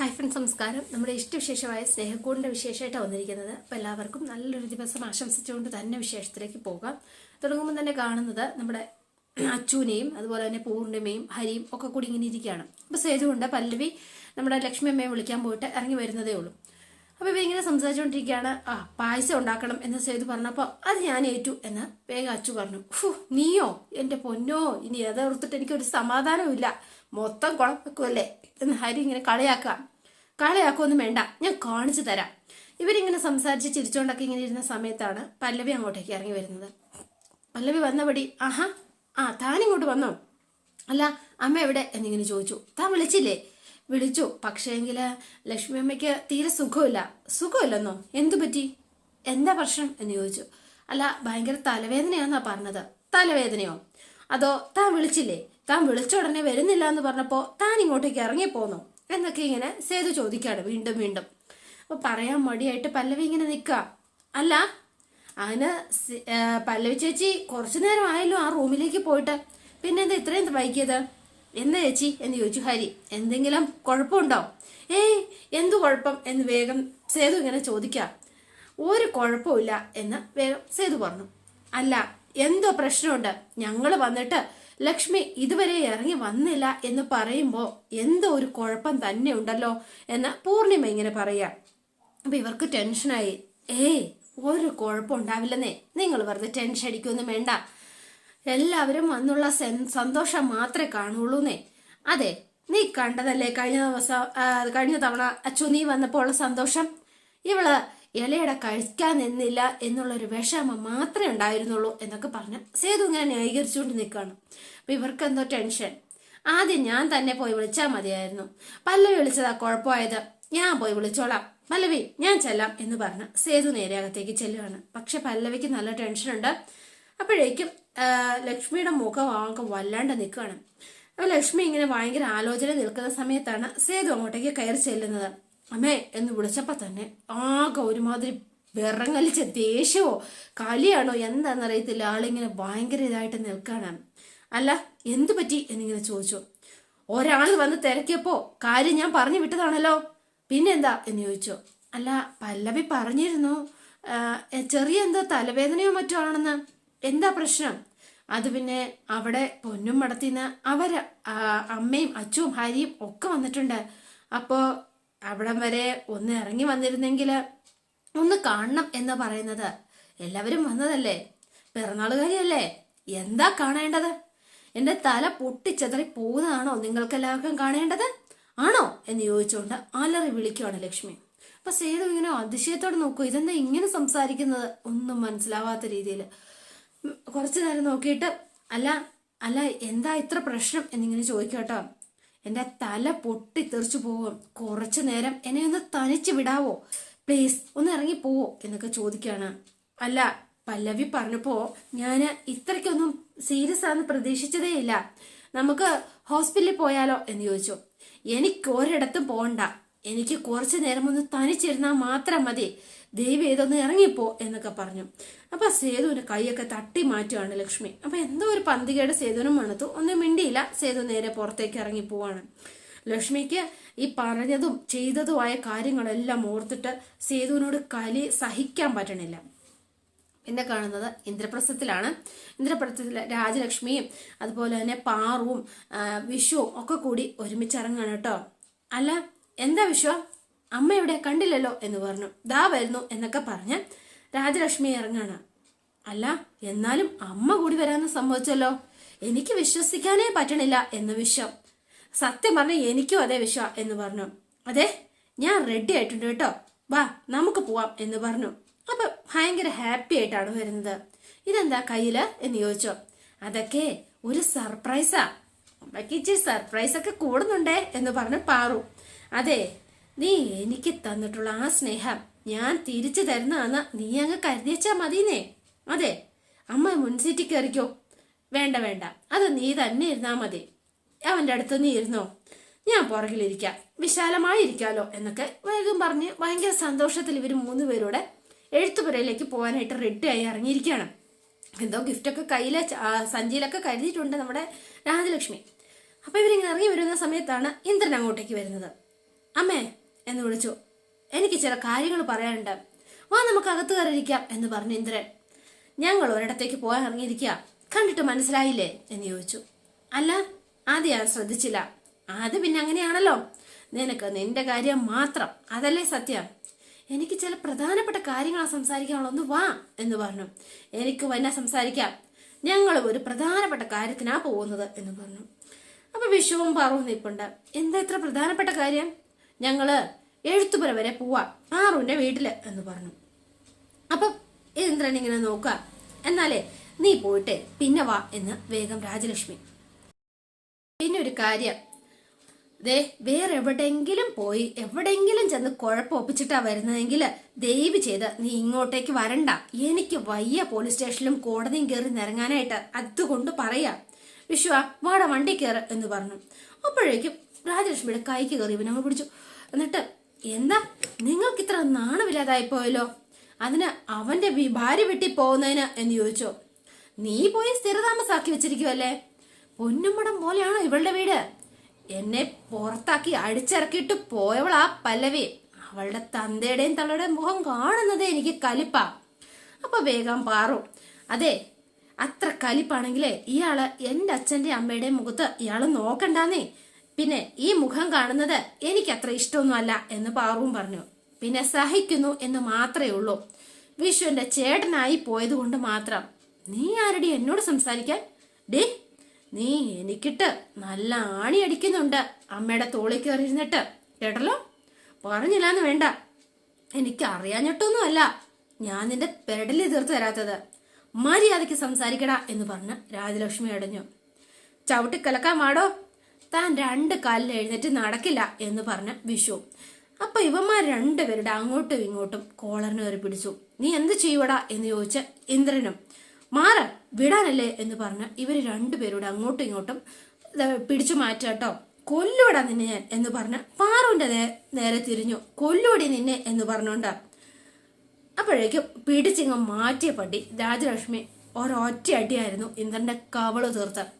Hi friends നമസ്കാരം. നമ്മുടെ ഇഷ്ടവിശേഷമായ സ്നേഹക്കൂടിന്റെ വിശേഷമായിട്ടാണ് വന്നിരിക്കുന്നത്. അപ്പോൾ എല്ലാവർക്കും നല്ലൊരു ദിവസം ആശംസിച്ചുകൊണ്ട് തന്നെ വിശേഷത്തിലേക്ക് പോകാം. തുടങ്ങുമ്പോൾ തന്നെ കാണുന്നത് നമ്മുടെ അച്ചുവിനെയും അതുപോലെ തന്നെ പൂർണിമയും ഹരിയും ഒക്കെ കൂടി ഇങ്ങനെ ഇരിക്കുകയാണ്. അപ്പോൾ സേതുകൊണ്ട് പല്ലവി നമ്മുടെ ലക്ഷ്മി അമ്മയെ വിളിക്കാൻ പോയിട്ട് ഇറങ്ങി വരുന്നതേ ഉള്ളൂ. അപ്പോൾ ഇവരിങ്ങനെ സംസാരിച്ചുകൊണ്ടിരിക്കുകയാണ്. ആ പായസം ഉണ്ടാക്കണം എന്ന് സേതു പറഞ്ഞപ്പോൾ അത് ഞാൻ ഏറ്റു എന്ന് വേഗം അച്ചു പറഞ്ഞു. ഫു നീയോ? എന്റെ പൊന്നോ ഇനി അത് ഓർത്തിട്ട് എനിക്കൊരു സമാധാനവും ഇല്ല മൊത്തം കുളപ്പിക്കുമല്ലേ എന്ന് ഹരി ഇങ്ങനെ കളിയാക്കാം കളിയാക്കൊന്നും വേണ്ട. ഞാൻ കാണിച്ചു തരാം. ഇവരിങ്ങനെ സംസാരിച്ച് ചിരിച്ചോണ്ടൊക്കെ ഇങ്ങനെ ഇരുന്ന സമയത്താണ് പല്ലവി അങ്ങോട്ടേക്ക് ഇറങ്ങി വരുന്നത്. പല്ലവി വന്നപടി ആഹാ ആ താനിങ്ങോട്ട് വന്നോ? അല്ല അമ്മ എവിടെ? എന്നിങ്ങനെ ചോദിച്ചു. താൻ വിളിച്ചില്ലേ? വിളിച്ചു. പക്ഷേങ്കിൽ ലക്ഷ്മി അമ്മയ്ക്ക് തീരെ സുഖമില്ല. സുഖമില്ലെന്നോ? എന്തു പറ്റി? എന്താ പ്രശ്നം? എന്ന് ചോദിച്ചു. അല്ല ഭയങ്കര തലവേദനയാണെന്നാ പറഞ്ഞത്. തലവേദനയോ? അതോ താൻ വിളിച്ചില്ലേ? താൻ വിളിച്ച ഉടനെ വരുന്നില്ല എന്ന് പറഞ്ഞപ്പോൾ താൻ ഇങ്ങോട്ടേക്ക് ഇറങ്ങിപ്പോന്നോ? എന്നൊക്കെ ഇങ്ങനെ സേതു ചോദിക്കാണ് വീണ്ടും വീണ്ടും. അപ്പൊ പറയാൻ മടിയായിട്ട് പല്ലവി ഇങ്ങനെ നിൽക്കുക. അല്ല അങ്ങനെ പല്ലവി ചേച്ചി കുറച്ചു നേരം ആയല്ലോ ആ റൂമിലേക്ക് പോയിട്ട്. പിന്നെ എന്താ ഇത്രയും വൈകിയത്? എന്താ ചേച്ചി എന്ന് ചോദിച്ചു ഹരി. എന്തെങ്കിലും കുഴപ്പമുണ്ടോ? ഏയ് എന്തു കുഴപ്പം എന്ന് വേഗം സേതു ഇങ്ങനെ ചോദിക്കാം ഒരു കുഴപ്പമില്ല എന്ന് വേഗം സേതു പറഞ്ഞു. അല്ല എന്തോ പ്രശ്നമുണ്ട്. ഞങ്ങൾ വന്നിട്ട് ലക്ഷ്മി ഇതുവരെ ഇറങ്ങി വന്നില്ല എന്ന് പറയുമ്പോൾ എന്തോ ഒരു കുഴപ്പം തന്നെ ഉണ്ടല്ലോ എന്ന് പൂർണിമ ഇങ്ങനെ പറയാം. അപ്പൊ ഇവർക്ക് ടെൻഷനായി ഏയ് ഒരു കുഴപ്പം ഉണ്ടാവില്ലെന്നേ. നിങ്ങൾ വെറുതെ ടെൻഷൻ അടിക്കൊന്നും വേണ്ട. എല്ലാവരും വന്നുള്ള സന്തോഷം മാത്രമേ കാണുള്ളൂന്നേ അതെ നീ കണ്ടതല്ലേ കഴിഞ്ഞ ദിവസം കഴിഞ്ഞ തവണ അച്ചു നീ വന്നപ്പോൾ ഉള്ള സന്തോഷം? ഇവൾ ഇലയുടെ കഴിക്കാൻ നിന്നില്ല എന്നുള്ളൊരു വിഷമം മാത്രമേ ഉണ്ടായിരുന്നുള്ളൂ എന്നൊക്കെ പറഞ്ഞ് സേതു ഇങ്ങനെ ന്യായീകരിച്ചുകൊണ്ട് നിൽക്കുകയാണ്. അപ്പൊ ഇവർക്ക് എന്തോ ടെൻഷൻ. ആദ്യം ഞാൻ തന്നെ പോയി വിളിച്ചാൽ മതിയായിരുന്നു. പല്ലവി വിളിച്ചതാ കുഴപ്പമായത്. ഞാൻ പോയി വിളിച്ചോളാം. പല്ലവി ഞാൻ ചെല്ലാം എന്ന് പറഞ്ഞ് സേതു നേരെ അകത്തേക്ക് ചെല്ലുകയാണ്. പക്ഷെ പല്ലവിക്ക് നല്ല ടെൻഷൻ ഉണ്ട് അപ്പോഴേക്കും ലക്ഷ്മിയുടെ മുഖം ആകെ വല്ലാണ്ട് നിൽക്കുകയാണ്. അപ്പൊ ലക്ഷ്മി ഇങ്ങനെ ഭയങ്കര ആലോചന നിൽക്കുന്ന സമയത്താണ് സേതു അങ്ങോട്ടേക്ക് കയറി ചെല്ലുന്നത്. അമ്മേ എന്ന് വിളിച്ചപ്പോൾ തന്നെ ആകെ ഒരുമാതിരി വിറങ്ങലിച്ച ദേഷ്യമോ കലിയാണോ എന്താണെന്നറിയത്തില്ല ആളിങ്ങനെ ഭയങ്കര ഇതായിട്ട് നിൽക്കാണ്. അല്ല എന്തു പറ്റി എന്നിങ്ങനെ ചോദിച്ചു. ഒരാൾ വന്ന് തിരക്കിയപ്പോ കാര്യം ഞാൻ പറഞ്ഞു വിട്ടതാണല്ലോ. പിന്നെന്താ എന്ന് ചോദിച്ചു. അല്ല പല്ലവി പറഞ്ഞിരുന്നു. ചെറിയ എന്തോ തലവേദനയോ മറ്റോ ആണെന്ന്. എന്താ പ്രശ്നം? അത് പിന്നെ അവിടെ പൊന്നും മടത്തിന്ന് അവർ അമ്മയും അച്ചുവും ഹരിയും ഒക്കെ വന്നിട്ടുണ്ട്. അപ്പോ അവിടം വരെ ഒന്ന് ഇറങ്ങി വന്നിരുന്നെങ്കിൽ ഒന്ന് കാണണം എന്ന് പറയുന്നത് എല്ലാവരും വന്നതല്ലേ? പിറന്നാളുകാരിയല്ലേ? എന്താ കാണേണ്ടത്? എന്റെ തല പൊട്ടിച്ചെതറി പോകുന്നതാണോ നിങ്ങൾക്ക് എല്ലാവർക്കും കാണേണ്ടത്? ആണോ എന്ന് ചോദിച്ചുകൊണ്ട് അലറി വിളിക്കുവാണ് ലക്ഷ്മി. അപ്പൊ സേതു ഇങ്ങനെ അതിശയത്തോടെ നോക്കൂ ഇതെന്താ ഇങ്ങനെ സംസാരിക്കുന്നത്? ഒന്നും മനസ്സിലാവാത്ത രീതിയിൽ കുറച്ചു നേരം നോക്കിയിട്ട് അല്ല അല്ല എന്താ ഇത്ര പ്രശ്നം എന്നിങ്ങനെ ചോദിക്കട്ടോ. എന്റെ തല പൊട്ടി തെറിച്ചു പോകും കുറച്ചു നേരം എന്നെ ഒന്ന് തനിച്ച് വിടാവോ? പ്ലീസ് ഒന്ന് ഇറങ്ങി പോവോ? എന്നൊക്കെ ചോദിക്കുകയാണ് അല്ല പല്ലവി പറഞ്ഞപ്പോ ഞാൻ ഇത്രയ്ക്കൊന്നും സീരിയസ് ആണെന്ന് പ്രതീക്ഷിച്ചതേ ഇല്ല. നമുക്ക് ഹോസ്പിറ്റലിൽ പോയാലോ എന്ന് ചോദിച്ചു. എനിക്ക് ഒരിടത്തും പോകണ്ട എനിക്ക് കുറച്ചു നേരം ഒന്ന് തനിച്ചിരുന്നാൽ മാത്രം മതി. ദൈവം ഏതൊന്ന് ഇറങ്ങിപ്പോ എന്നൊക്കെ പറഞ്ഞു. അപ്പൊ സേതുവിന്റെ കൈയൊക്കെ തട്ടി മാറ്റുകയാണ് ലക്ഷ്മി. അപ്പൊ എന്തോ ഒരു പന്തികയുടെ സേതുവിനും മണത്തു ഒന്നും മിണ്ടിയില്ല. സേതു നേരെ പുറത്തേക്ക് ഇറങ്ങി പോവാണ്. ലക്ഷ്മിക്ക് ഈ പറഞ്ഞതും ചെയ്തതുമായ കാര്യങ്ങളെല്ലാം ഓർത്തിട്ട് സേതുവിനോട് കലി സഹിക്കാൻ പറ്റണില്ല. പിന്നെ കാണുന്നത് ഇന്ദ്രപ്രസ്ഥത്തിലാണ്. ഇന്ദ്രപ്രസ്ഥത്തിൽ രാജലക്ഷ്മിയും അതുപോലെ തന്നെ പാറുവും വിഷുവും ഒക്കെ കൂടി ഒരുമിച്ച് ഇറങ്ങാണ് കേട്ടോ. അല്ല എന്താ വിശ്വ അമ്മ എവിടെ കണ്ടില്ലല്ലോ എന്ന് പറഞ്ഞു. ദാ വരുന്നു എന്നൊക്കെ പറഞ്ഞ് രാജലക്ഷ്മി ഇറങ്ങാണ്. അല്ല എന്നാലും അമ്മ കൂടി വരാന്ന് സംഭവിച്ചല്ലോ. എനിക്ക് വിശ്വസിക്കാനേ പറ്റണില്ല എന്ന് വിശ്വം. സത്യം പറഞ്ഞ എനിക്കും അതേ വിശ്വ എന്ന് പറഞ്ഞു. അതെ ഞാൻ റെഡി ആയിട്ടുണ്ട് കേട്ടോ. വാ നമുക്ക് പോവാം എന്ന് പറഞ്ഞു. അപ്പൊ ഭയങ്കര ഹാപ്പി ആയിട്ടാണ് വരുന്നത്. ഇതെന്താ കയ്യിൽ എന്ന് ചോദിച്ചോ. അതൊക്കെ ഒരു സർപ്രൈസാ അമ്മയ്ക്ക് ഇച്ചിരി സർപ്രൈസ് ഒക്കെ കൂടുന്നുണ്ടേ എന്ന് പറഞ്ഞു പാറു. അതെ നീ എനിക്ക് തന്നിട്ടുള്ള ആ സ്നേഹം ഞാൻ തിരിച്ചു തരുന്നതാന്ന് നീ അങ്ങ് കരുതിയച്ചാ മതിന്നേ അതെ അമ്മ മുൻസീറ്റിൽ കയറിക്കോ. വേണ്ട വേണ്ട. അത് നീ തന്നെ ഇരുന്നാ മതി. അവന്റെ അടുത്ത് നീ ഇരുന്നോ? ഞാൻ പുറകിലിരിക്കാം. വിശാലമായിരിക്കാലോ എന്നൊക്കെ വേഗം പറഞ്ഞ് ഭയങ്കര സന്തോഷത്തിൽ ഇവർ മൂന്ന് പേരോടെ എഴുത്തുപുരയിലേക്ക് പോകാനായിട്ട് റെഡിയായി ഇറങ്ങിയിരിക്കുകയാണ്. എന്തോ ഗിഫ്റ്റൊക്കെ കയ്യിലെ സഞ്ചിയിലൊക്കെ കരുതിയിട്ടുണ്ട് നമ്മുടെ രാജലക്ഷ്മി. അപ്പൊ ഇവരിങ്ങനെ ഇറങ്ങി വരുന്ന സമയത്താണ് ഇന്ദ്രൻ അങ്ങോട്ടേക്ക് വരുന്നത്. അമ്മേ എന്ന് വിളിച്ചു. എനിക്ക് ചില കാര്യങ്ങൾ പറയാനുണ്ട്. വാ നമുക്ക് അകത്ത് കയറിയിരിക്കാം എന്ന് പറഞ്ഞു ഇന്ദ്രൻ. ഞങ്ങൾ ഒരിടത്തേക്ക് പോകാൻ ഇറങ്ങിയിരിക്കുക. കണ്ടിട്ട് മനസ്സിലായില്ലേ എന്ന് ചോദിച്ചു. അല്ല ആദ്യം ഞാൻ ശ്രദ്ധിച്ചില്ല. അത് പിന്നെ അങ്ങനെയാണല്ലോ. നിനക്ക് നിന്റെ കാര്യം മാത്രം. അതല്ലേ സത്യം? എനിക്ക് ചില പ്രധാനപ്പെട്ട കാര്യങ്ങൾ സംസാരിക്കാനുള്ള ഒന്ന് വാ എന്ന് പറഞ്ഞു. എനിക്ക് വന്നെ സംസാരിക്കാം. ഞങ്ങൾ ഒരു പ്രധാനപ്പെട്ട കാര്യത്തിനാ പോകുന്നത് എന്ന് പറഞ്ഞു. അപ്പൊ വിഷുവും പറവും നിൽപ്പുണ്ട്. എന്താ ഇത്ര പ്രധാനപ്പെട്ട കാര്യം? ഞങ്ങൾ എഴുത്തുപുര വരെ പോവാ. ആറുവിന്റെ വീട്ടിൽ എന്ന് പറഞ്ഞു. അപ്പൊ ഇന്ദ്രൻ ഇങ്ങനെ നോക്കുക എന്നാലേ നീ പോയിട്ട് പിന്നെ വാ എന്ന് വേഗം രാജലക്ഷ്മി. പിന്നെ ഒരു കാര്യം. ദേ വേറെ എവിടെയെങ്കിലും പോയി എവിടെങ്കിലും ചെന്ന് കുഴപ്പമൊപ്പിച്ചിട്ടാ വരുന്നതെങ്കിൽ ദയവ് ചെയ്ത് നീ ഇങ്ങോട്ടേക്ക് വരണ്ട. എനിക്ക് വയ്യ പോലീസ് സ്റ്റേഷനിലും കോടതിയും കയറി നിറങ്ങാനായിട്ട് അതുകൊണ്ട് പറയാ. വിശ്വ വാടാ വണ്ടി കയറ് എന്ന് പറഞ്ഞു. അപ്പോഴേക്കും രാജലക്ഷ്മിയുടെ കൈക്ക് കയറി ഇവനങ്ങ് പിടിച്ചു. എന്നിട്ട് എന്താ? നിങ്ങൾക്ക് ഇത്ര നാണമില്ലാതായി പോയല്ലോ? അതിന് അവന്റെ ഭാര്യ വെട്ടി പോകുന്നതിന് എന്ന് ചോദിച്ചു? നീ പോയി സ്ഥിരതാമസാക്കി വെച്ചിരിക്കുവല്ലേ? പൊന്നുമടം പോലെയാണോ ഇവളുടെ വീട്? എന്നെ പുറത്താക്കി അടിച്ചിറക്കിയിട്ട് പോയവളാ പല്ലവി. അവളുടെ തന്തയുടെയും തള്ളയുടെയും മുഖം കാണുന്നത് എനിക്ക് കലിപ്പാ. അപ്പൊ വേഗം പാറു. അതെ അത്ര കലിപ്പാണെങ്കിലേ ഇയാൾ എന്റെ അച്ഛന്റെ അമ്മയുടെയും മുഖത്ത് ഇയാൾ നോക്കണ്ടാന്നേ. പിന്നെ ഈ മുഖം കാണുന്നത് എനിക്ക് അത്ര ഇഷ്ടമൊന്നുമല്ല എന്ന് പാറുവും പറഞ്ഞു. പിന്നെ സഹിക്കുന്നു എന്ന് മാത്രമേ ഉള്ളൂ. വിഷുവിന്റെ ചേട്ടനായി പോയത് കൊണ്ട് മാത്രം. നീ ആരടി എന്നോട് സംസാരിക്കാൻ? ഡേ നീ എനിക്കിട്ട് നല്ല ആണി അടിക്കുന്നുണ്ട് അമ്മയുടെ തോളിൽ കയറിയിരുന്നിട്ട്. കേട്ടല്ലോ? പറഞ്ഞില്ലാന്ന് വേണ്ട. എനിക്ക് അറിയാഞ്ഞിട്ടൊന്നുമല്ല. ഞാൻ നിന്റെ പെരടലി തീർത്ത് തരാത്തത് മര്യാദയ്ക്ക് സംസാരിക്കടാ എന്ന് പറഞ്ഞ് രാജലക്ഷ്മി അടഞ്ഞു. ചവിട്ടി കലക്കാൻ വാടോ? താൻ രണ്ട് കാലിൽ എഴുന്നേറ്റ് നടക്കില്ല എന്ന് പറഞ്ഞ വിഷു. അപ്പൊ ഇവന്മാർ രണ്ടുപേരുടെ അങ്ങോട്ടും ഇങ്ങോട്ടും കോളറിന് കയറി പിടിച്ചു. നീ എന്ത് ചെയ്യുവടാ? എന്ന് ചോദിച്ച ഇന്ദ്രനും. മാറ വിടാനല്ലേ? എന്ന് പറഞ്ഞ് ഇവർ രണ്ടുപേരോട് അങ്ങോട്ടും ഇങ്ങോട്ടും പിടിച്ചു മാറ്റാട്ടോ കൊല്ലൂടാ നിന്നെ ഞാൻ എന്ന് പറഞ്ഞ് പാറുവിന്റെ നേരെ തിരിഞ്ഞു. കൊല്ലൂടി നിന്നെ എന്ന് പറഞ്ഞോണ്ട് അപ്പോഴേക്കും പിടിച്ചിങ്ങ് മാറ്റിയ പട്ടി രാജലക്ഷ്മി ഒരൊറ്റ അടിയായിരുന്നു ഇന്ദ്രന്റെ കവൾ തീർത്ത്.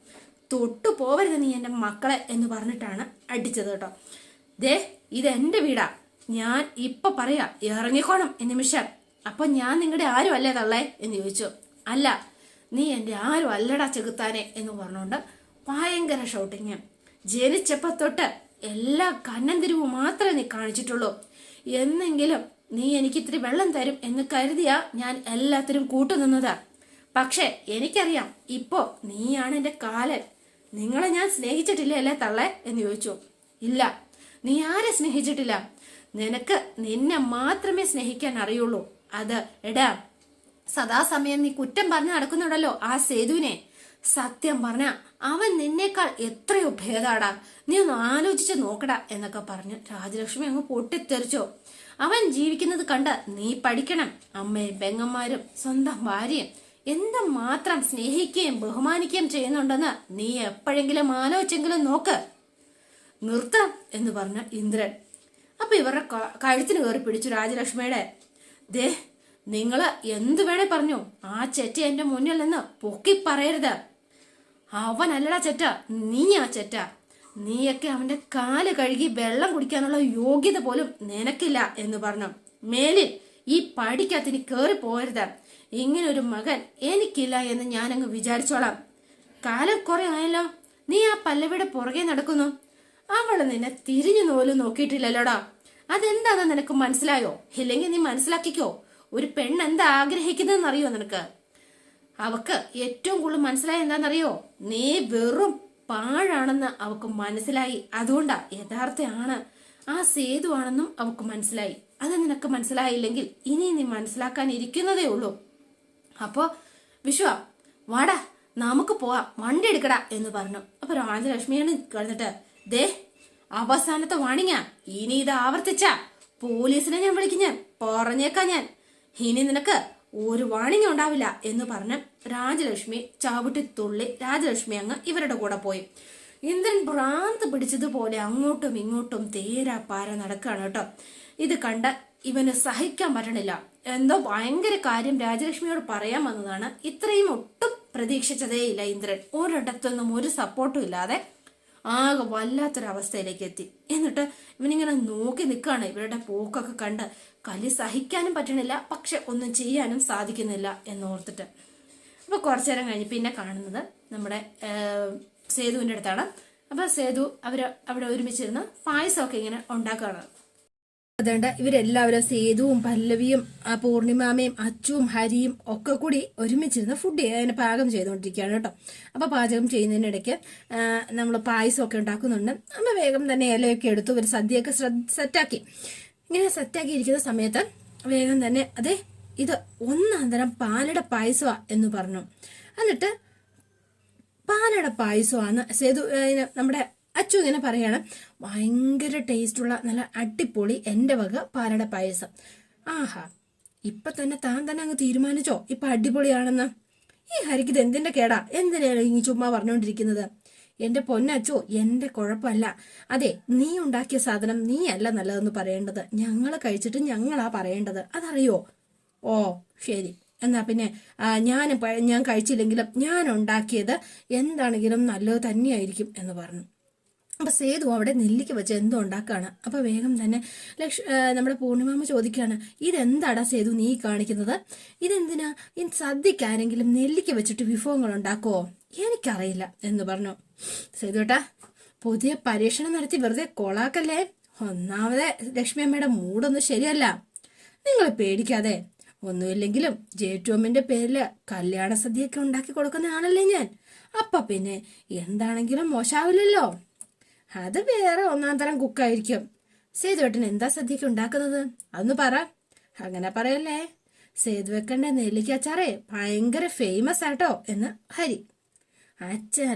തൊട്ടു പോവരുത് നീ എന്റെ മക്കളെ എന്ന് പറഞ്ഞിട്ടാണ് അടിച്ചത് കേട്ടോ. ദേ ഇത് എന്റെ വീടാ. ഞാൻ ഇപ്പൊ പറയാ ഇറങ്ങിക്കോണം ഈ നിമിഷം അപ്പൊ ഞാൻ നിങ്ങളുടെ ആരും അല്ലേ തള്ളേ എന്ന് ചോദിച്ചു. അല്ല നീ എന്റെ ആരും അല്ലടാ ചെകുത്താനെ എന്ന് പറഞ്ഞുകൊണ്ട് ഭയങ്കര ഷൗട്ടിങ് ജനിച്ചപ്പോ തൊട്ട് എല്ലാ കണ്ണൻ തിരിവ് മാത്രമേ നീ കാണിച്ചിട്ടുള്ളൂ. എന്നെങ്കിലും നീ എനിക്ക് ഇത്തിരി വെള്ളം തരും എന്ന് കരുതിയാ ഞാൻ എല്ലാത്തിനും കൂട്ടുനിന്നതാ. പക്ഷെ എനിക്കറിയാം ഇപ്പോ നീയാണ് എന്റെ കാലൻ. നിങ്ങളെ ഞാൻ സ്നേഹിച്ചിട്ടില്ല അല്ലേ തള്ളെ? എന്ന് ചോദിച്ചു. ഇല്ല. നീ ആരെ സ്നേഹിച്ചിട്ടില്ല? നിനക്ക് നിന്നെ മാത്രമേ സ്നേഹിക്കാൻ അറിയുള്ളൂ. അത് എടാ സദാസമയം നീ കുറ്റം പറഞ്ഞു നടക്കുന്നുണ്ടല്ലോ ആ സേതുവിനെ. സത്യം പറഞ്ഞ അവൻ നിന്നേക്കാൾ എത്രയോ ഭേദാടാ. നീ ഒന്ന് ആലോചിച്ച് നോക്കടാ എന്നൊക്കെ പറഞ്ഞ് രാജലക്ഷ്മി അങ്ങ് പൊട്ടിത്തെറിച്ചോ. അവൻ ജീവിക്കുന്നത് കണ്ട് നീ പഠിക്കണം. അമ്മയും പെങ്ങന്മാരും സ്വന്തം ഭാര്യയും എന്തും മാത്രം സ്നേഹിക്കുകയും ബഹുമാനിക്കുകയും ചെയ്യുന്നുണ്ടെന്ന് നീ എപ്പോഴെങ്കിലും ആലോചിച്ചെങ്കിലും നോക്ക്. നിർത്താം എന്ന് പറഞ്ഞ ഇന്ദ്രൻ. അപ്പൊ ഇവരുടെ കഴുത്തിന് കയറി പിടിച്ചു രാജലക്ഷ്മിയുടെ. ദേ നിങ്ങൾ എന്ത് വേണേ പറഞ്ഞു. ആ ചെറ്റ എന്റെ മുന്നിൽ നിന്ന് പൊക്കി പറയരുത്. അവനല്ലടാ ചെറ്റ നീ ആ ചെറ്റ. നീയൊക്കെ അവന്റെ കാൽ കഴുകി വെള്ളം കുടിക്കാനുള്ള യോഗ്യത പോലും നിനക്കില്ല എന്ന് പറഞ്ഞു. മേലിൽ ഈ പടിക്കത്തിന് കയറി പോരുത് ഇങ്ങനൊരു മകൻ എനിക്കില്ല എന്ന് ഞാനങ്ങ് വിചാരിച്ചോളാം. കാലം കുറെ ആയല്ലോ. നീ ആ പല്ലവിയുടെ പുറകെ നടക്കുന്നു. അവൾ നിന്നെ തിരിഞ്ഞു നോലും നോക്കിയിട്ടില്ലല്ലോടാ. അതെന്താന്ന് നിനക്ക് മനസ്സിലായോ? ഇല്ലെങ്കിൽ നീ മനസ്സിലാക്കിക്കോ? ഒരു പെണ്ണ് എന്താ ആഗ്രഹിക്കുന്നതെന്ന് അറിയോ നിനക്ക്? അവക്ക് ഏറ്റവും കൂടുതൽ മനസ്സിലായ എന്താണെന്നറിയോ? നീ വെറും പാഴാണെന്ന് അവക്ക് മനസ്സിലായി. അതുകൊണ്ടാ യഥാർത്ഥയാണ് ആ സേതു ആണെന്നും അവക്ക് മനസ്സിലായി. അത് നിനക്ക് മനസ്സിലായില്ലെങ്കിൽ ഇനി നീ മനസ്സിലാക്കാൻ ഇരിക്കുന്നതേ ഉള്ളൂ. അപ്പോ വിശ്വ വാടാ നമുക്ക് പോവാം വണ്ടി എടുക്കടാ എന്ന് പറഞ്ഞു. അപ്പൊ രാജലക്ഷ്മിയാണ് കിടന്നിട്ട് ദേ അവസാനത്തെ വാണിങ്ങ. ഇനി ഇത് ആവർത്തിച്ച. പോലീസിനെ ഞാൻ വിളിക്കും ഞാൻ. പറഞ്ഞേക്കാം ഞാൻ. ഇനി നിനക്ക് ഒരു വാണിങ്ങ ഉണ്ടാവില്ല എന്ന് പറഞ്ഞ് രാജലക്ഷ്മി ചവിട്ടി തുള്ളി രാജലക്ഷ്മി അങ്ങ് ഇവരുടെ കൂടെ പോയി. ഇന്ദ്രൻ ഭ്രാന്ത് പിടിച്ചതുപോലെ അങ്ങോട്ടും ഇങ്ങോട്ടും തേരാ പാര നടക്കുകയാണ് കേട്ടോ. ഇത് കണ്ട് ഇവന് സഹിക്കാൻ പറ്റണില്ല. എന്തോ ഭയങ്കര കാര്യം രാജലക്ഷ്മിയോട് പറയാൻ വന്നതാണ്. ഇത്രയും ഒട്ടും പ്രതീക്ഷിച്ചതേയില്ല ഇന്ദ്രൻ. ഒരിടത്തൊന്നും ഒരു സപ്പോർട്ടും ഇല്ലാതെ ആകെ വല്ലാത്തൊരവസ്ഥയിലേക്ക് എത്തി. എന്നിട്ട് ഇവനിങ്ങനെ നോക്കി നിൽക്കുകയാണ്. ഇവരുടെ പോക്കൊക്കെ കണ്ട് കലി സഹിക്കാനും പറ്റണില്ല പക്ഷെ ഒന്നും ചെയ്യാനും സാധിക്കുന്നില്ല എന്നോർത്തിട്ട്. അപ്പൊ കുറച്ചു നേരം കഴിഞ്ഞ് പിന്നെ കാണുന്നത് നമ്മുടെ സേതുവിന്റെ അടുത്താണ്. അപ്പൊ സേതു അവർ അവിടെ ഒരുമിച്ചിരുന്ന് പായസമൊക്കെ ഇങ്ങനെ ഉണ്ടാക്കുകയാണ്. അതുകൊണ്ട് ഇവരെല്ലാവരും സേതുവും പല്ലവിയും ആ പൂർണിമാമയും അച്ചുവും ഹരിയും ഒക്കെ കൂടി ഒരുമിച്ചിരുന്ന് ഫുഡ് അതിനെ പാകം ചെയ്തുകൊണ്ടിരിക്കുകയാണ് കേട്ടോ. അപ്പൊ പാചകം ചെയ്യുന്നതിനിടയ്ക്ക് നമ്മൾ പായസമൊക്കെ ഉണ്ടാക്കുന്നുണ്ട്. അമ്മ വേഗം തന്നെ ഇലയൊക്കെ എടുത്തു ഒരു സദ്യയൊക്കെ സെറ്റാക്കി ഇങ്ങനെ സെറ്റാക്കി ഇരിക്കുന്ന സമയത്ത് വേഗം തന്നെ അതെ ഇത് ഒന്നാന്തരം തരം പാലട പായസമാ എന്ന് പറഞ്ഞു. എന്നിട്ട് പാലട പായസമാണ് സേതു നമ്മുടെ അച്ചു ഇങ്ങനെ പറയാണ് ഭയങ്കര ടേസ്റ്റുള്ള നല്ല അടിപൊളി എന്റെ വക പാലട പായസം. ആഹാ ഇപ്പൊ തന്നെ താൻ തന്നെ അങ്ങ് തീരുമാനിച്ചോ? ഇപ്പൊ അടിപൊളിയാണെന്ന്? ഈ ഹരിക്ക് ഇത് എന്തിന്റെ കേടാ? എന്തിനാണ് ഈ ചുമ്മാ പറഞ്ഞുകൊണ്ടിരിക്കുന്നത് എന്റെ പൊന്നച്ചോ എന്റെ കുഴപ്പമല്ല. അതെ നീ ഉണ്ടാക്കിയ സാധനം നീ അല്ല നല്ലതെന്ന് പറയേണ്ടത്. ഞങ്ങൾ കഴിച്ചിട്ട് ഞങ്ങളാ പറയേണ്ടത്. അതറിയോ? ഓ ശരി. എന്നാ പിന്നെ ഞാൻ ഞാൻ കഴിച്ചില്ലെങ്കിലും ഞാൻ ഉണ്ടാക്കിയത് എന്താണെങ്കിലും നല്ലത് തന്നെയായിരിക്കും എന്ന് പറഞ്ഞു. അപ്പൊ സേതു അവിടെ നെല്ലിക്ക് വെച്ച് എന്തോ ഉണ്ടാക്കാണ്. അപ്പൊ വേഗം തന്നെ ലക്ഷ നമ്മുടെ പൂർണിമാമ ചോദിക്കുകയാണ് ഇതെന്താടാ സേതു നീ കാണിക്കുന്നത്? ഇതെന്തിനാ? ഈ സദ്യക്ക് ആരെങ്കിലും നെല്ലിക്ക് വെച്ചിട്ട് വിഭവങ്ങൾ ഉണ്ടാക്കുമോ എനിക്കറിയില്ല എന്ന് പറഞ്ഞു. സേതുട്ടാ പുതിയ പരീക്ഷണം നടത്തി വെറുതെ കൊളാക്കല്ലേ? ഒന്നാമതെ ലക്ഷ്മി അമ്മയുടെ മൂടൊന്നും ശരിയല്ല. നിങ്ങൾ പേടിക്കാതെ. ഒന്നുമില്ലെങ്കിലും ജേറ്റുവമ്മിന്റെ പേരിൽ കല്യാണ സദ്യയൊക്കെ ഉണ്ടാക്കി കൊടുക്കുന്ന ആളല്ലേ ഞാൻ. അപ്പൊ പിന്നെ എന്താണെങ്കിലും മോശാവില്ലല്ലോ. അത് വേറെ ഒന്നാം തരം കുക്കായിരിക്കും. സേതുവേട്ടൻ എന്താ സദ്യക്ക് ഉണ്ടാക്കുന്നത്? അതൊന്ന് പറ. അങ്ങനെ പറയല്ലേ. സേതുവേക്കന്റെ നെല്ലിക്കച്ചാറേ ഭയങ്കര ഫേമസ് ആട്ടോ എന്ന് ഹരി.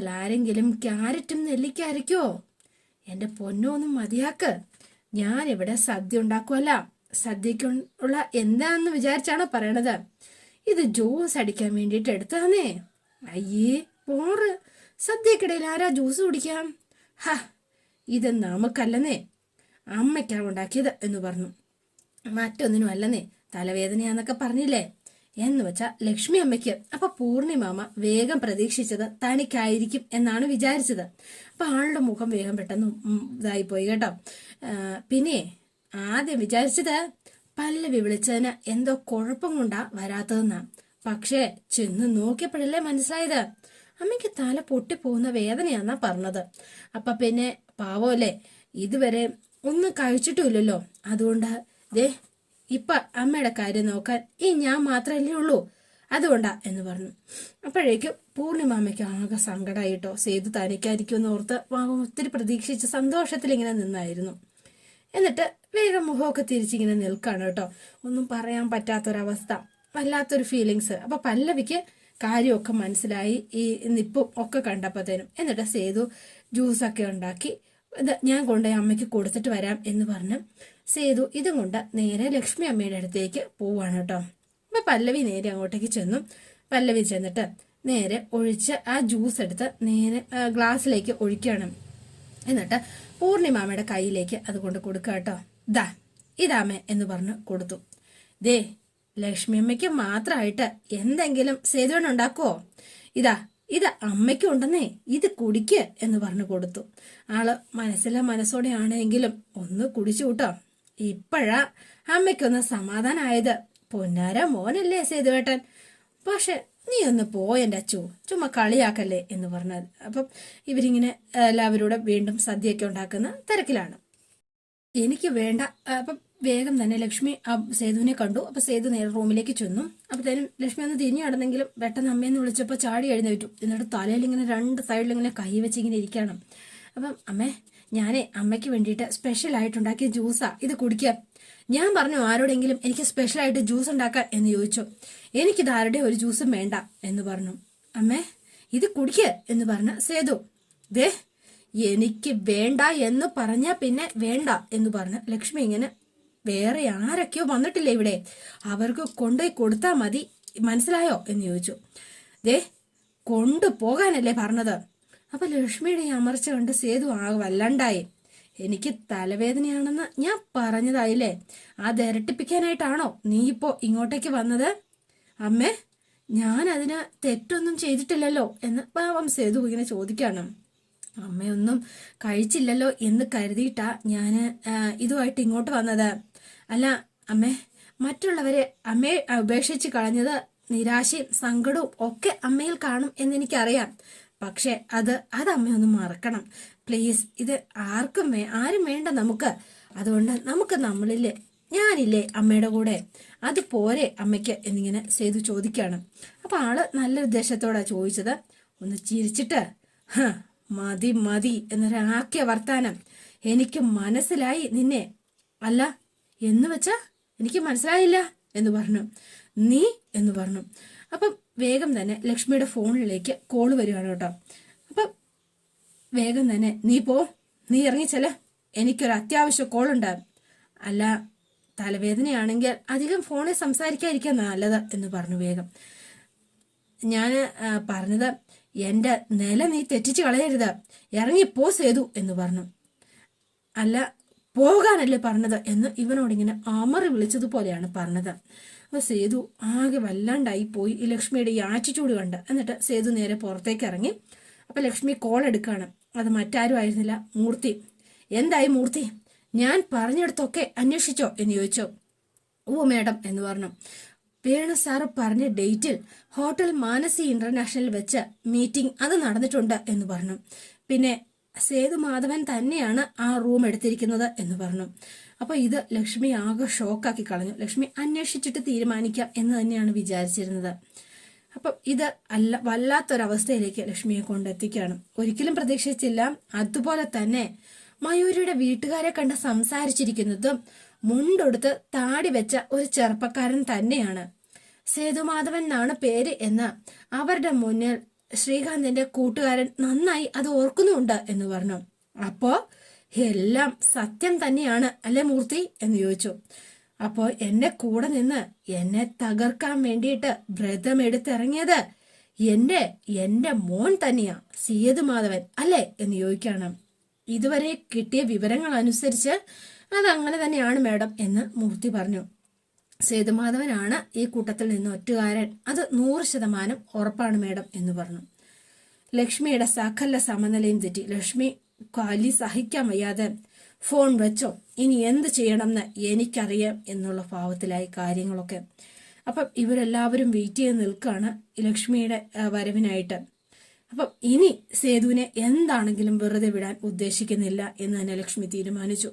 ആരെങ്കിലും ക്യാരറ്റും നെല്ലിക്ക അരയ്ക്കോ? എന്റെ പൊന്നൊന്നും മതിയാക്ക്. ഞാൻ ഇവിടെ സദ്യ ഉണ്ടാക്കുമല്ല സദ്യക്കുള്ള എന്താണെന്ന് വിചാരിച്ചാണോ പറയണത്? ഇത് ജ്യൂസ് അടിക്കാൻ വേണ്ടിയിട്ട് എടുത്തതന്നേ. അയ്യേ പോറ് സദ്യക്കിടയിൽ ആരാ ജ്യൂസ് കുടിക്കാം? ഹാ ഇത് നമുക്കല്ലെന്നേ. അമ്മയ്ക്കാണ് ഉണ്ടാക്കിയത് എന്ന് പറഞ്ഞു. മറ്റൊന്നിനും അല്ലെന്നേ തലവേദനയാന്നൊക്കെ പറഞ്ഞില്ലേ? എന്ന് വെച്ചാൽ ലക്ഷ്മി അമ്മയ്ക്ക് അപ്പൊ പൂർണിമാമ വേഗം പ്രതീക്ഷിച്ചത് തനിക്കായിരിക്കും എന്നാണ് വിചാരിച്ചത്. അപ്പൊ ആളുടെ മുഖം വേഗം പെട്ടെന്ന് ഇതായി പോയി കേട്ടോ. പിന്നെ ആദ്യം വിചാരിച്ചത് പല്ലവി വിളിച്ചതിന് എന്തോ കുഴപ്പം കൊണ്ടാ വരാത്തതെന്നാ. പക്ഷേ ചെന്ന് നോക്കിയപ്പോഴല്ലേ മനസ്സിലായത്. അമ്മയ്ക്ക് തല പൊട്ടിപ്പോകുന്ന വേദനയാന്നാ പറഞ്ഞത്. അപ്പൊ പിന്നെ പാവോല്ലേ ഇതുവരെ ഒന്നും കഴിച്ചിട്ടുമില്ലല്ലോ. അതുകൊണ്ട് ദേ ഇപ്പം അമ്മയുടെ കാര്യം നോക്കാൻ ഈ ഞാൻ മാത്രമല്ലേ ഉള്ളൂ. അതുകൊണ്ടാ എന്ന് പറഞ്ഞു. അപ്പോഴേക്കും പൂർണിമാമയ്ക്ക് ആകെ സങ്കടമായിട്ടോ സേതു തനിക്കായിരിക്കും എന്ന് ഓർത്ത് ഒത്തിരി പ്രതീക്ഷിച്ച് സന്തോഷത്തിൽ ഇങ്ങനെ നിന്നായിരുന്നു. എന്നിട്ട് വേഗം മുഖമൊക്കെ തിരിച്ചിങ്ങനെ നിൽക്കാണ് കേട്ടോ. ഒന്നും പറയാൻ പറ്റാത്തൊരവസ്ഥ വല്ലാത്തൊരു ഫീലിങ്സ് അപ്പൊ പല്ലവിക്ക് കാര്യമൊക്കെ മനസ്സിലായി ഈ നിപ്പും ഒക്കെ കണ്ടപ്പോഴത്തേനും എന്നിട്ട് സേതു ജ്യൂസൊക്കെ ഉണ്ടാക്കി ഞാൻ കൊണ്ടുപോയി അമ്മയ്ക്ക് കൊടുത്തിട്ട് വരാം എന്ന് പറഞ്ഞ് സേതു ഇതും കൊണ്ട് നേരെ ലക്ഷ്മി അമ്മയുടെ അടുത്തേക്ക് പോവാണ് കേട്ടോ. അപ്പൊ പല്ലവി നേരെ അങ്ങോട്ടേക്ക് ചെന്നു. പല്ലവി ചെന്നിട്ട് നേരെ ഒഴിച്ച് ആ ജ്യൂസ് എടുത്ത് നേരെ ഗ്ലാസ്സിലേക്ക് ഒഴിക്കണം എന്നിട്ട് പൂർണിമാമയുടെ കയ്യിലേക്ക് അത് കൊണ്ട് കൊടുക്കുക കേട്ടോ. ദാ ഇതാമേ എന്ന് പറഞ്ഞ് കൊടുത്തു. ദേ ലക്ഷ്മി അമ്മയ്ക്ക് മാത്രമായിട്ട് എന്തെങ്കിലും സേതുവിനുണ്ടാക്കുവോ ഇതാ ഇത് അമ്മയ്ക്കുണ്ടെന്നേ ഇത് കുടിക്ക് എന്ന് പറഞ്ഞു കൊടുത്തു. ആൾ മനസ്സിലെ മനസ്സോടെ ആണെങ്കിലും ഒന്ന് കുടിച്ചു കൂട്ടോ. ഇപ്പോഴാ അമ്മയ്ക്കൊന്ന് സമാധാനമായത് പൊന്നാര മോനല്ലേ സേതുവേട്ടൻ? പക്ഷെ നീ ഒന്ന് പോയെന്റെ അച്ചു ചുമ്മാ കളിയാക്കല്ലേ എന്ന് പറഞ്ഞത് അപ്പം ഇവരിങ്ങനെ എല്ലാവരോടും വീണ്ടും സദ്യയൊക്കെ ഉണ്ടാക്കുന്ന തിരക്കിലാണ്. എനിക്ക് വേണ്ട. അപ്പം വേഗം തന്നെ ലക്ഷ്മി സേതുവിനെ കണ്ടു. അപ്പൊ സേതു നേരെ റൂമിലേക്ക് ചെന്നു. അപ്പത്തേനും ലക്ഷ്മി ഒന്ന് തിരിഞ്ഞു നടന്നെങ്കിലും പെട്ടെന്ന് അമ്മയെന്ന് വിളിച്ചപ്പോൾ ചാടി എഴുന്നേറ്റു. എന്നിട്ട് തലയിൽ ഇങ്ങനെ രണ്ട് സൈഡിൽ ഇങ്ങനെ കൈ വെച്ച് ഇങ്ങനെ ഇരിക്കണം. അപ്പം അമ്മേ ഞാനേ അമ്മയ്ക്ക് വേണ്ടിയിട്ട് സ്പെഷ്യൽ ആയിട്ട് ഉണ്ടാക്കിയ ജ്യൂസാ ഇത് കുടിക്കുക ഞാൻ പറഞ്ഞു ആരോടെങ്കിലും എനിക്ക് സ്പെഷ്യൽ ആയിട്ട് ജ്യൂസ് ഉണ്ടാക്കാൻ എന്ന് ചോദിച്ചു. എനിക്കിത് ആരുടെ ഒരു ജ്യൂസും വേണ്ട എന്ന് പറഞ്ഞു. അമ്മേ ഇത് കുടിക്കുക എന്ന് പറഞ്ഞ സേതു. ദേ എനിക്ക് വേണ്ട എന്ന് പറഞ്ഞ പിന്നെ വേണ്ട എന്ന് പറഞ്ഞ ലക്ഷ്മി ഇങ്ങനെ വേറെ ആരൊക്കെയോ വന്നിട്ടില്ലേ ഇവിടെ? അവർക്ക് കൊണ്ടുപോയി കൊടുത്താൽ മതി. മനസ്സിലായോ? എന്ന് ചോദിച്ചു. ദേ കൊണ്ടുപോകാനല്ലേ പറഞ്ഞത്. അപ്പൊ ലക്ഷ്മിയുടെ ഈ അമർച്ച കണ്ട് സേതു ആകെ വല്ലണ്ടായി. എനിക്ക് തലവേദനയാണെന്ന് ഞാൻ പറഞ്ഞതായില്ലേ? അത് ഇരട്ടിപ്പിക്കാനായിട്ടാണോ നീ ഇപ്പോ ഇങ്ങോട്ടേക്ക് വന്നത്? അമ്മേ ഞാൻ അതിന് തെറ്റൊന്നും ചെയ്തിട്ടില്ലല്ലോ എന്ന് പാവം സേതു ഇങ്ങനെ ചോദിക്കാണ്. അമ്മയൊന്നും കഴിച്ചില്ലല്ലോ എന്ന് കരുതിയിട്ടാ ഞാൻ ഇതുമായിട്ട് ഇങ്ങോട്ട് വന്നത്. അല്ല അമ്മേ മറ്റുള്ളവരെ അമ്മയെ ഉപേക്ഷിച്ച് കളഞ്ഞത് നിരാശയും സങ്കടവും ഒക്കെ അമ്മയിൽ കാണും എന്നെനിക്കറിയാം. പക്ഷെ അത് അത് അമ്മയൊന്ന് മറക്കണം. പ്ലീസ് ഇത് ആർക്കും വേ ആരും വേണ്ട നമുക്ക്. അതുകൊണ്ട് നമുക്ക് നമ്മളില്ലേ ഞാനില്ലേ അമ്മയുടെ കൂടെ. അത് പോരെ അമ്മയ്ക്ക് എന്നിങ്ങനെ സേതു ചോദിക്കുകയാണ്. അപ്പൊ ആൾ നല്ല ഉദ്ദേശത്തോടാ ചോദിച്ചത്. ഒന്ന് ചിരിച്ചിട്ട് ഹ മതി മതി എന്നൊരാക്കിയ വർത്താനം. എനിക്ക് മനസ്സിലായി നിന്നെ. അല്ല എന്ന് വെച്ചാ എനിക്ക് മനസ്സിലായില്ല എന്ന് പറഞ്ഞു. നീ എന്ന് പറഞ്ഞു. അപ്പം വേഗം തന്നെ ലക്ഷ്മിയുടെ ഫോണിലേക്ക് കോൾ വരികയാണ് കേട്ടോ. അപ്പം വേഗം തന്നെ നീ പോ. നീ ഇറങ്ങിച്ചല്ല എനിക്കൊരു അത്യാവശ്യ കോൾ കോളുണ്ട് അല്ല തലവേദനയാണെങ്കിൽ അധികം ഫോണിൽ സംസാരിക്കാതിരിക്കാൻ നല്ലത് എന്ന് പറഞ്ഞു വേഗം. ഞാൻ പറഞ്ഞത് എന്റെ നില നീ തെറ്റിച്ച് കളയരുത്. ഇറങ്ങിപ്പോ സേതു എന്ന് പറഞ്ഞു. അല്ല പോകാനല്ലേ പറഞ്ഞത് എന്ന് ഇവനോടിങ്ങനെ അമറി വിളിച്ചതുപോലെയാണ് പറഞ്ഞത്. അപ്പോൾ സേതു ആകെ വല്ലാണ്ടായി പോയി ഈ ലക്ഷ്മിയുടെ ഈ ആറ്റിറ്റ്യൂഡ് കണ്ട്. എന്നിട്ട് സേതു നേരെ പുറത്തേക്ക് ഇറങ്ങി. അപ്പോൾ ലക്ഷ്മി കോൾ എടുക്കുകയാണ് അത് മറ്റാരും ആയിരുന്നില്ല. മൂർത്തി. എന്തായി മൂർത്തി? ഞാൻ പറഞ്ഞെടുത്തൊക്കെ അന്വേഷിച്ചോ എന്ന് ചോദിച്ചോ. ഓ മേഡം എന്ന് പറഞ്ഞു. വേണു സാറ് പറഞ്ഞ ഡേറ്റിൽ ഹോട്ടൽ മാനസി ഇന്റർനാഷണൽ വെച്ച് മീറ്റിംഗ് അത് നടന്നിട്ടുണ്ട് എന്ന് പറഞ്ഞു. പിന്നെ സേതു മാധവൻ തന്നെയാണ് ആ റൂം എടുത്തിരിക്കുന്നത് എന്ന് പറഞ്ഞു. അപ്പൊ ഇത് ലക്ഷ്മി ആകെ ഷോക്കാക്കി കളഞ്ഞു. ലക്ഷ്മി അന്വേഷിച്ചിട്ട് തീരുമാനിക്കാം എന്ന് തന്നെയാണ് വിചാരിച്ചിരുന്നത്. അപ്പൊ ഇത് അല്ല വല്ലാത്തൊരവസ്ഥയിലേക്ക് ലക്ഷ്മിയെ കൊണ്ടെത്തിക്കുകയാണ്. ഒരിക്കലും പ്രതീക്ഷിച്ചില്ല. അതുപോലെ തന്നെ മയൂരിയുടെ വീട്ടുകാരെ കണ്ട് സംസാരിച്ചിരിക്കുന്നതും മുണ്ടൊടുത്ത് താടി വെച്ച ഒരു ചെറുപ്പക്കാരൻ തന്നെയാണ്. സേതുമാധവൻ എന്നാണ് പേര് എന്ന് അവരുടെ മുന്നിൽ ശ്രീകാന്തിന്റെ കൂട്ടുകാരൻ നന്നായി അത് ഓർക്കുന്നുണ്ട് എന്ന് പറഞ്ഞു. അപ്പോ എല്ലാം സത്യം തന്നെയാണ് അല്ലെ മൂർത്തി എന്ന് ചോദിച്ചു. അപ്പോ എന്നെ കൂടെ നിന്ന് എന്നെ തകർക്കാൻ വേണ്ടിയിട്ട് വ്രതം എടുത്തിറങ്ങിയത് എന്റെ എന്റെ മോൻ തന്നെയാ സേതുമാധവൻ അല്ലേ എന്ന് ചോദിക്കുകയാണ്. ഇതുവരെ കിട്ടിയ വിവരങ്ങൾ അനുസരിച്ച് അത് അങ്ങനെ തന്നെയാണ് മാഡം എന്ന് മൂർത്തി പറഞ്ഞു. സേതുമാധവനാണ് ഈ കൂട്ടത്തിൽ നിന്ന് ഒറ്റുകാരൻ. അത് നൂറ് ശതമാനം ഉറപ്പാണ് മേഡം എന്ന് പറഞ്ഞു. ലക്ഷ്മിയുടെ സകല സമനിലയും തെറ്റി. ലക്ഷ്മി കാലി സഹിക്കാൻ വയ്യാതെ ഫോൺ വെച്ചോ ഇനി എന്ത് ചെയ്യണമെന്ന് എനിക്കറിയാം എന്നുള്ള ഭാവത്തിലായി കാര്യങ്ങളൊക്കെ. അപ്പം ഇവരെല്ലാവരും വെയിറ്റ് ചെയ്ത് നിൽക്കുകയാണ് ലക്ഷ്മിയുടെ വരവിനായിട്ട്. അപ്പം ഇനി സേതുവിനെ എന്താണെങ്കിലും വെറുതെ വിടാൻ ഉദ്ദേശിക്കുന്നില്ല എന്ന് തന്നെ ലക്ഷ്മി തീരുമാനിച്ചു.